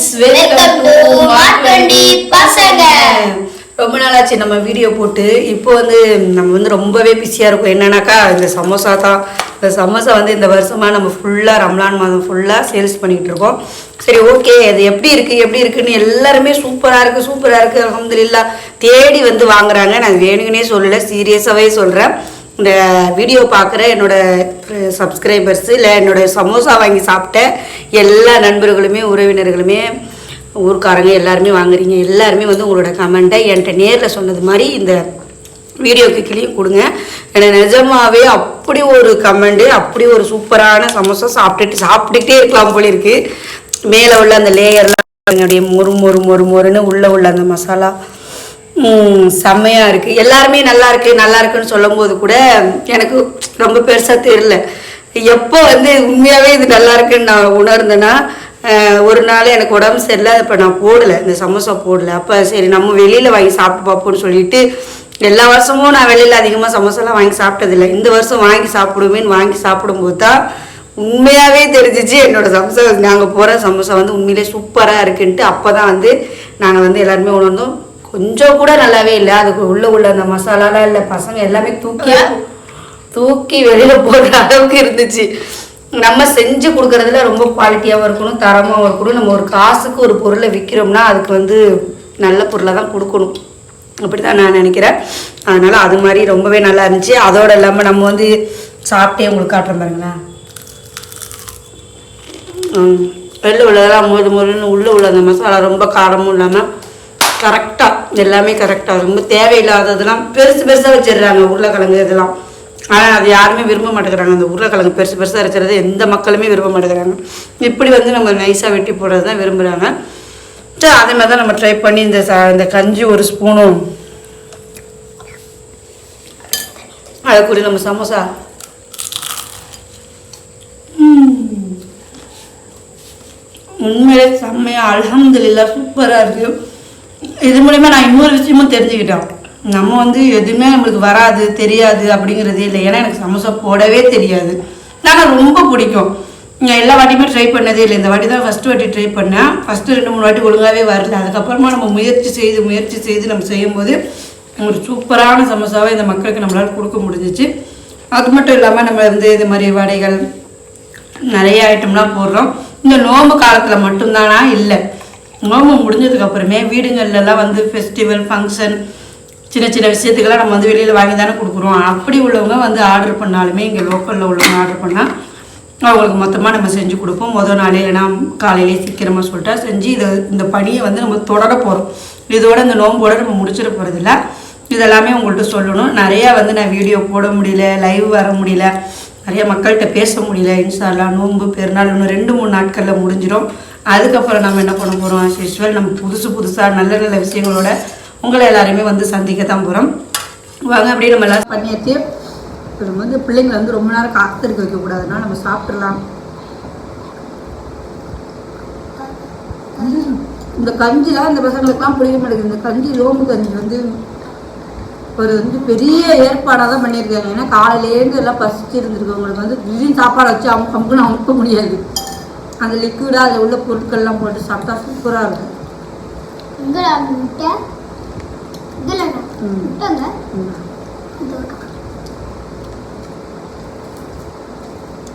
Friends welcome to மார்க்கண்டி பசங்க ரொம்ப நாளாச்சு நம்ம வீடியோ போட்டு. இப்போ வந்து நம்ம வந்து ரொம்பவே பிஸியாக இருக்கும். என்னன்னாக்கா இந்த சமோசா தான். இந்த சமோசா வந்து இந்த வருஷமாக நம்ம ஃபுல்லாக ரம்லான் மாதம் ஃபுல்லாக சேல்ஸ் பண்ணிகிட்டு இருக்கோம். சரி ஓகே அது எப்படி இருக்குது எப்படி இருக்குன்னு எல்லாருமே சூப்பராக இருக்குது சூப்பராக இருக்குது அலமதுல்லா தேடி வந்து வாங்குறாங்க. நான் வேணுங்கன்னே சொல்லலை சீரியஸாகவே சொல்கிறேன் இந்த வீடியோ பார்க்குற என்னோட சப்ஸ்கிரைபர்ஸு இல்லை என்னோட சமோசா வாங்கி சாப்பிட்ட எல்லா நண்பர்களுமே உறவினர்களுமே ஊர்க்காரங்க எல்லாருமே வாங்குறீங்க. எல்லாருமே வந்து உங்களோட கமெண்ட்டை என்கிட்ட நேரில் சொன்னது மாதிரி இந்த வீடியோக்கு கிளியும் கொடுங்க. எனக்கு நிஜமாவே அப்படி ஒரு கமெண்டு அப்படி ஒரு சூப்பரான சமோசா சாப்பிட்டுட்டு சாப்பிட்டுக்கிட்டே இருக்கலாம் போல இருக்கு. மேலே உள்ள அந்த லேயர்லாம் என்னுடைய மொறு மொறு மொறு மொறுன்னு உள்ளே உள்ள அந்த மசாலா செம்மையாக இருக்குது எல்லாருமே நல்லா இருக்கு நல்லா இருக்குன்னு சொல்லும் போது கூட எனக்கு ரொம்ப பெருசாக தெரியல. எப்போ வந்து உண்மையாகவே இது நல்லா இருக்குன்னு நான் உணர்ந்தேன்னா ஒரு நாள் எனக்கு உடம்பு சரியில்லை இப்போ நான் போடல இந்த சமோசா போடலை. அப்போ சரி நம்ம வெளியில் வாங்கி சாப்பிட்டு பார்ப்போம்னு சொல்லிட்டு எல்லா வருஷமும் நான் வெளியில் அதிகமாக சமோசாலாம் வாங்கி சாப்பிட்டதில்லை. இந்த வருஷம் வாங்கி சாப்பிடுவேன்னு வாங்கி சாப்பிடும்போது தான் உண்மையாகவே தெரிஞ்சிச்சு என்னோட சமோசா. நாங்கள் போகிற சமோசா வந்து உண்மையிலே சூப்பராக இருக்குன்ட்டு அப்போ தான் வந்து நாங்கள் வந்து எல்லாருமே உணர்ந்தோம். கொஞ்சம் கூட நல்லாவே இல்லை. அதுக்கு உள்ள உள்ள அந்த மசாலாலாம் இல்லை. பசங்க எல்லாமே தூக்கி தூக்கி வெளியில போடுற அளவுக்கு இருந்துச்சு. நம்ம செஞ்சு கொடுக்கறதுல ரொம்ப குவாலிட்டியாகவும் இருக்கணும் தரமாகவும் இருக்கணும். நம்ம ஒரு காசுக்கு ஒரு பொருளை விற்கிறோம்னா அதுக்கு வந்து நல்ல பொருளை தான் கொடுக்கணும். அப்படி தான் நான் நினைக்கிறேன். அதனால அது மாதிரி ரொம்பவே நல்லா இருந்துச்சு. அதோட இல்லாமல் நம்ம வந்து சாப்பிட்டே உங்களுக்கு காட்டுறோம் பாருங்களேன். வெளில உள்ளதெல்லாம் மொறு மொறுன்னு உள்ளே உள்ள அந்த மசாலா ரொம்ப காரமும் இல்லாமல் கரெக்டாக எல்லாமே கரெக்டாக ரொம்ப தேவையில்லாததெல்லாம் பெருசு பெருசாக வச்சிடுறாங்க உருளைக்கிழங்கு இதெல்லாம். ஆனால் அது யாருமே விரும்ப மாட்டேங்கிறாங்க. அந்த உருளைக்கிழங்கு பெருசு பெருசாக வச்சுறது எந்த மக்களுமே விரும்ப மாட்டேங்கிறாங்க. இப்படி வந்து நம்ம நைஸாக வெட்டி போடுறது தான் விரும்புகிறாங்க சரி அதே மாதிரி தான் நம்ம ட்ரை பண்ணி இந்த சா இந்த கஞ்சி ஒரு ஸ்பூனும் அதை கூட நம்ம சமோசா. உண்மையிலே செம்மையாக அல்ஹம்துலில்லா சூப்பராக இருக்குது இது மூலிமா நான் இன்னொரு விஷயமும் தெரிஞ்சுக்கிட்டேன் நம்ம வந்து எதுவுமே நம்மளுக்கு வராது தெரியாது அப்படிங்கிறதே இல்லை. ஏன்னா எனக்கு சமோசா போடவே தெரியாது. ஆனால் ரொம்ப பிடிக்கும். நான் எல்லா வாட்டியுமே ட்ரை பண்ணதே இல்லை. இந்த வாட்டி தான் ஃபஸ்ட்டு வாட்டி ட்ரை பண்ணேன். ஃபஸ்ட்டு ரெண்டு மூணு வாட்டி ஒழுங்காகவே வரல. அதுக்கப்புறமா நம்ம முயற்சி செய்து முயற்சி செய்து நம்ம செய்யும்போது ஒரு சூப்பரான சமோசாவை இந்த மக்களுக்கு நம்மளால் கொடுக்க முடிஞ்சிச்சு. அது மட்டும் இல்லாமல் நம்ம வந்து இது மாதிரி வடைகள் நிறைய ஐட்டம்லாம் போடுறோம். இந்த நோம்பு காலத்தில் மட்டும்தானா? இல்லை. நோம்பு முடிஞ்சதுக்கு அப்புறமே வீடுங்கள்லாம் வந்து ஃபெஸ்டிவல் ஃபங்க்ஷன் சின்ன சின்ன விஷயத்துக்கெல்லாம் நம்ம வந்து வெளியில் வாங்கி தானே கொடுக்குறோம். அப்படி உள்ளவங்க வந்து ஆர்டர் பண்ணாலுமே இங்கே லோக்கலில் உள்ளவங்க ஆர்டர் பண்ணால் அவங்களுக்கு மொத்தமாக நம்ம செஞ்சு கொடுப்போம். முதல் நாளே இல்லைனா காலையிலே சீக்கிரமாக சொல்லிட்டா செஞ்சு இதை இந்த பணியை வந்து நம்ம தொடர போகிறோம் இதோட இந்த நோம்போட நம்ம முடிச்சிட போகிறதில்ல இதெல்லாமே உங்கள்கிட்ட சொல்லணும். நிறையா வந்து நான் வீடியோ போட முடியல லைவ் வர முடியல. நிறைய மக்கள்கிட்ட பேச முடியல. இன்ஸ்டாலாம் நோன்பு பெருநாள் இன்னும் ரெண்டு மூணு நாட்களில் முடிஞ்சிடும். அதுக்கப்புறம் நம்ம என்ன பண்ண போகிறோம் ஆஸ் யூஸ்வல் நம்ம புதுசு புதுசாக நல்ல நல்ல விஷயங்களோட உங்களை எல்லாருமே வந்து சந்திக்க தான் போகிறோம் வாங்க அப்படியே நம்ம எல்லாம் பண்ணியாச்சு. இப்போ நம்ம வந்து பிள்ளைங்களை வந்து ரொம்ப நேரம் காத்திருக்க வைக்கக்கூடாதுன்னா நம்ம சாப்பிட்றலாம் இந்த கஞ்சிலாம் இந்த பசங்களுக்குலாம் பிடிக்க மாட்டேங்குது. இந்த கஞ்சி ரோம்பு கஞ்சி வந்து ஒரு வந்து பெரிய ஏற்பாடாக தான் பண்ணியிருக்காங்க. ஏன்னா காலையிலேருந்து எல்லாம் பசிச்சு இருந்திருக்கவங்களுக்கு வந்து திடீர்னு சாப்பாடு வச்சு அவங்க அமுக்குன்னு அமுக்க முடியாது. அந்த லிக்விடாக அதில் உள்ள பொருட்கள்லாம் போட்டு சாப்பிட்டா சூப்பராக இருக்கும்.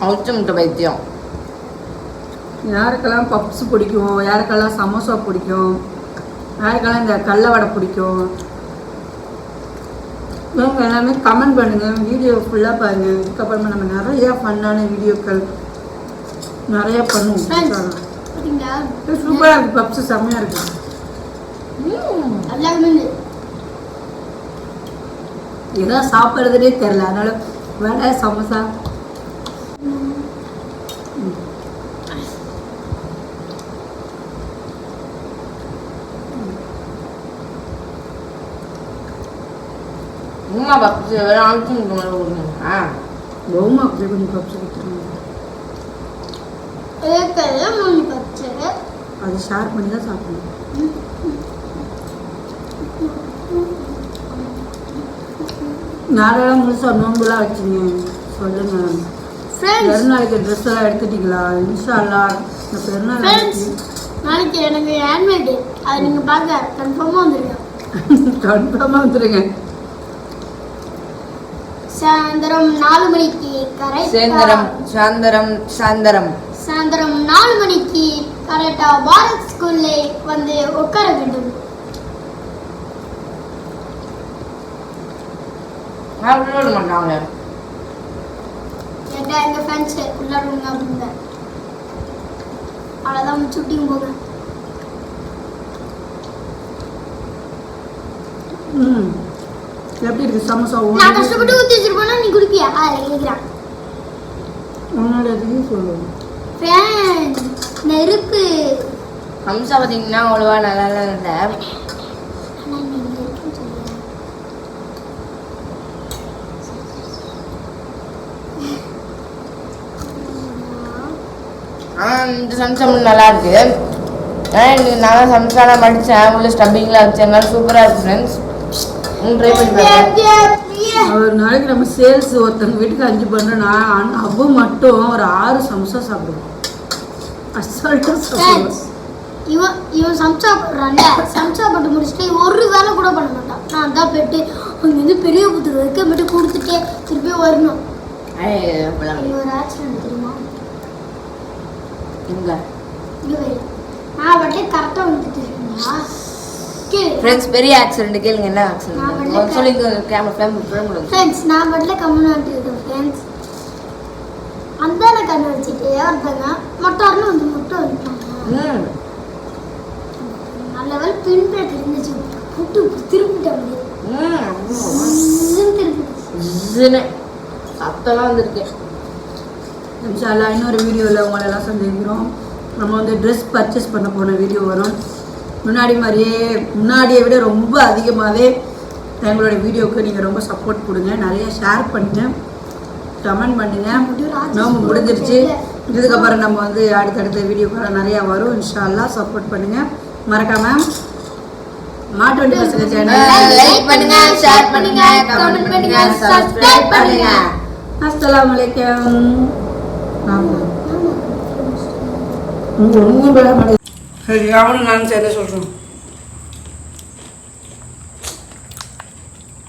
அவுச்ச முட்டை பைத்தியம். யாருக்கெல்லாம் பப்ஸ் பிடிக்கும்? யாருக்கெல்லாம் சமோசா பிடிக்கும்? யாருக்கெல்லாம் இந்த கடல வடை பிடிக்கும்? இவங்க எல்லாமே கமெண்ட் பண்ணுங்க. வீடியோ ஃபுல்லாக பாருங்க. இதுக்கப்புறமா நம்ம நிறைய ஃபன்னான வீடியோக்கள் நிறைய பண்ணுவோம். சூப்பராக இருக்கு. பப்ஸ் செம்மையாக இருக்கு. எல்லாருமே ஏதோ சாப்பிட்றதுனே தெரில அதனால வடை சமோசா. உமா பப்ஸ் அவுச்ச முட்டை மேலே கொடுங்க பௌமா அப்படியே கொஞ்சம் பப்ஸ் கொடுத்துருங்க இதுக்கெல்லாம் மூணு பச்சு அதை ஷேர் பண்ணி தான் சாப்பிடணும். நாளெல்லாம் முழுசாக நோன்புலாம் வச்சுங்க. சொல்லுங்க. பெருநாளைக்கு ட்ரெஸ் எல்லாம் எடுத்துட்டீங்களா? இன்ஷா அல்லா இந்த பெருநாள் நாளைக்கு. எனக்கு ஆனுவல் டே அதை நீங்க பார்க்க கன்ஃபார்மா வந்துருங்க. கன்ஃபார்மாக வந்துடுங்க சாயந்தரம் நாலு மணிக்கு கரெக்டா சேந்தரம் சாந்தரம் சாந்தரம் சாயந்தரம் நாலு மணிக்கு கரெக்டா பாரத் ஸ்கூல்ல வந்து உட்கார வேண்டும். ஃப்ரெண்ட்ஸ் அப்படிங்க அவ்வளோதான் சுட்டிங் போங்க. ம். எப்படி இருக்கு சமோசா நான் கஷ்டப்பட்டு ஊற்றி வச்சிருப்பேன்னா நீ குடிப்பியா? அதில் கேட்குறான் உன்னோட சொல்லுவோம் ஃபேன் நெருப்பு. ஹம்சா பார்த்தீங்கன்னா அவ்வளோவா நல்லா இல்லை. ஆனால் இந்த சம்சம் நல்லா இருக்கு. ஆனால் எனக்கு நான் சம்சாலாம் படித்தேன் உள்ள ஸ்டப்பிங்லாம் வச்சதுனால சூப்பராக இருக்கு ஃப்ரெண்ட்ஸ் ட்ரை பண்ணி ஒரு நாளைக்கு நம்ம சேல்ஸ் ஒருத்தவங்க வீட்டுக்கு அஞ்சு பண்ணோம்னா ஆனா அவ மட்டும் ஒரு ஆறு சமோசா சாப்பிடுவோம் அசால்ட்டா சாப்பிடுவோம் இவன் இவன் சம்சா போடுறான்ல சம்சா போட்டு முடிச்சுட்டு ஒரு வேலை கூட பண்ண மாட்டான். நான் தான் போயிட்டு அங்கேருந்து பெரிய புத்தகம் வரைக்கும் போயிட்டு கொடுத்துட்டே திருப்பி வரணும். ஒரு ஆக்சிடென்ட் தெரியுமா? இங்க. நான் பாட்டு கரெக்டாக வந்துட்டு இருக்கீங்களா கேளு ஃப்ரெண்ட்ஸ் பெரிய ஆக்சிடென்ட் கேளுங்க என்ன நான் ஆக்சிடென்ட். சொல்லி கேமரா ஃபிளேம் ஃபிளேம் ஃப்ரெண்ட்ஸ் நான் பாட்டில் கம்முன்னு இருக்கேன் ஃப்ரெண்ட்ஸ் அந்தான கண்ணு வச்சுட்டு ஒருத்தங்க மொட்டார்னு வந்து முட்டை வந்துட்டாங்க ம். நல்ல வேலை பின் பிரேக் இருந்துச்சு புட்டு திரும்பிட்டேன் அப்படியே. சத்தம்லாம் வந்திருக்கு. இன்ஷால்லா இன்னொரு வீடியோவில் உங்களை எல்லாம் சந்திக்கிறோம். நம்ம வந்து ட்ரெஸ் பர்ச்சேஸ் பண்ண போன வீடியோ வரும். முன்னாடி மாதிரியே முன்னாடியை விட ரொம்ப அதிகமாகவே எங்களோட வீடியோவுக்கு நீங்கள் ரொம்ப சப்போர்ட் கொடுங்க. நிறைய ஷேர் பண்ணுங்க. கமெண்ட் பண்ணுங்க. நோம்பு முடிஞ்சிருச்சு. இதுக்கப்புறம் நம்ம வந்து அடுத்தடுத்த வீடியோக்குள்ள நிறையா வரும். இன்ஷால்லா சப்போர்ட் பண்ணுங்க. மறக்காம மாட்டு பசங்க சேனல் லைக் பண்ணுங்க ஷேர் பண்ணுங்க கமெண்ட் பண்ணுங்க சப்ஸ்கிரைப் பண்ணுங்க. அஸ்ஸலாமு அலைக்கும். ஆமா சரி அவனும் நான் சேர்ந்து சொல்கிறோம்